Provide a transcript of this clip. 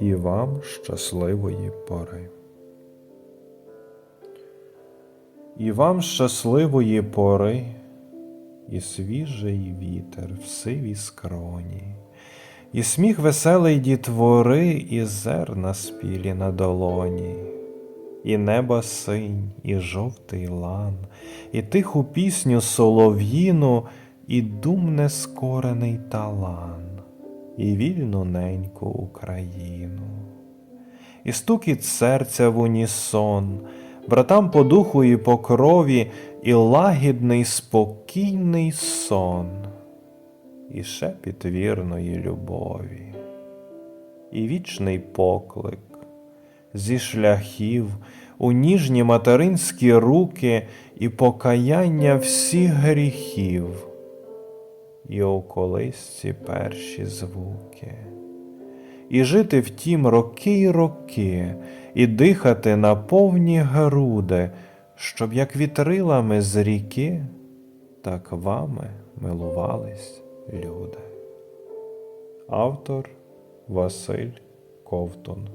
і вам щасливої пори. І вам щасливої пори, і свіжий вітер в сивій скроні, і сміх веселий дітвори, і зерна спілі на долоні, і небо синь, і жовтий лан, і тиху пісню солов'їну, і дум нескорений талан, і вільну неньку Україну. І стукіт серця в унісон, братам по духу і по крові, і лагідний спокійний сон, і шепіт вірної любові, і вічний поклик зі шляхів у ніжні материнські руки і покаяння всіх гріхів, і у колисці перші звуки і жити втім роки й роки, і дихати на повні груди, щоб як вітрилами з ріки, так вами милувались люди. Автор Василь Ковтун